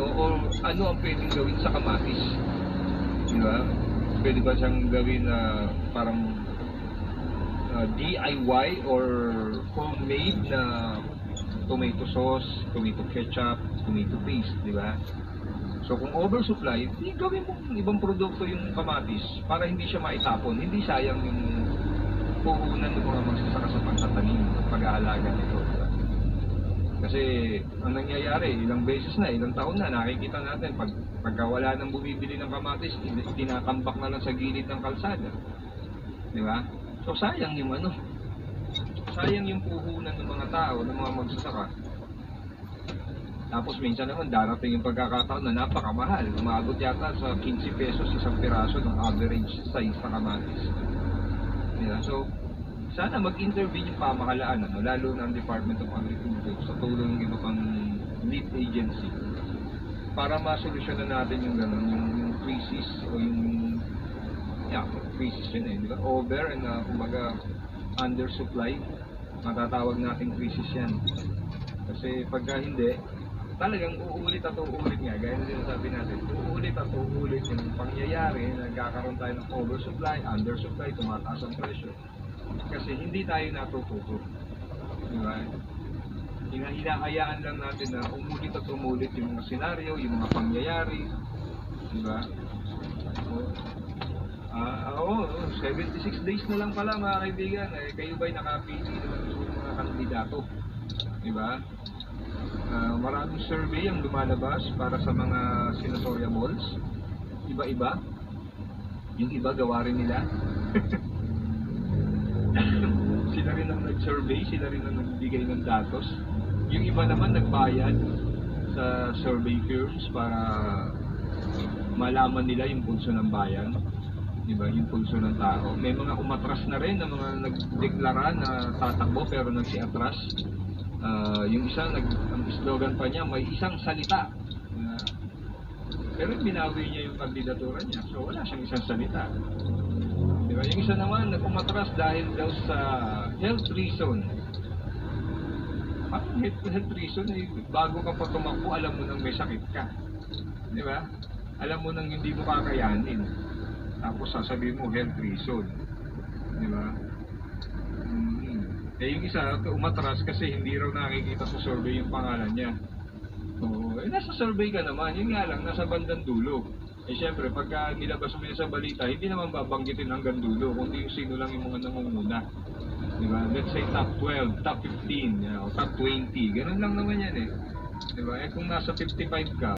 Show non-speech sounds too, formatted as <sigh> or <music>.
ano o ano ang pwedeng gawin sa kamatis. Di ba? Pwede ba siyang gawin na parang uh, DIY or homemade na tomato sauce, tomato ketchup, tomato paste, di ba? So kung oversupply, di gawin mo ibang produkto yung kamatis para hindi siya maitapon, hindi sayang yung puhunan ng mga magsasaka sa pagtatanim, pag-aalaga nito. di ba? Kasi ang nangyayari, ilang beses na, ilang taon na, nakikita natin, pag, pagka wala nang bumibili ng kamatis, tin- tinatambak na lang sa gilid ng kalsada. Di ba? So sayang yung ano, sayang yung puhunan ng mga tao, ng mga magsasaka. Tapos minsan naman darating yung pagkakataon na napakamahal. Umabot yata sa 15 pesos isang piraso ng average size sa kamatis. Diba? So, sana mag-intervene yung pamahalaan, ano, lalo ang Department of Agriculture sa tulong ng iba pang lead agency para masolusyonan natin yung gano'n, yung, yung crisis o yung yeah, crisis yun eh, di ba? Over and uh, kumbaga undersupply, matatawag nating crisis yan. Kasi pagka hindi, talagang uulit at uulit nga, gaya na sinasabi natin, uulit at uulit yung pangyayari, nagkakaroon tayo ng oversupply, undersupply, tumataas ang presyo. Kasi hindi tayo natututo. Di ba? Hina- Hinahayaan lang natin na umulit at umulit yung mga senaryo, yung mga pangyayari. Di ba? So, Ah, oo, 76 days na lang pala mga kaibigan. Eh, kayo ba'y nakapili sa mga kandidato? Di ba? Ah, maraming survey ang lumalabas para sa mga senatorial malls. Iba-iba. Yung iba gawa rin nila. <laughs> ang nag-survey, sila rin ang nagbigay ng datos. Yung iba naman nagbayad sa survey firms para malaman nila yung pulso ng bayan. Di ba? Yung pulso ng tao. May mga umatras na rin na mga nagdeklara na tatakbo pero nagsiatras. Ah, yung isa, nag, ang slogan pa niya, may isang salita. Na, pero binawi niya yung kandidatura niya. So wala siyang isang salita. Di? Yung isa naman, nag-umatras dahil daw sa health reason. Parang health, health reason, eh, bago ka pa tumakbo, alam mo nang may sakit ka. Di ba? Alam mo nang hindi mo kakayanin. Tapos sasabihin mo health reason. Di ba? Mm. Eh yung isa, umatras kasi hindi raw nakikita sa survey yung pangalan niya. Oo, eh nasa survey ka naman, yun nga lang, nasa bandang dulo. Eh syempre, pagka nilabas mo sa balita, hindi naman babanggitin hanggang dulo, kundi yung sino lang yung mga nangunguna. Di ba? Let's say top 12, top 15, you know, top 20, ganun lang naman yan eh. Di ba? Eh kung nasa 55 ka,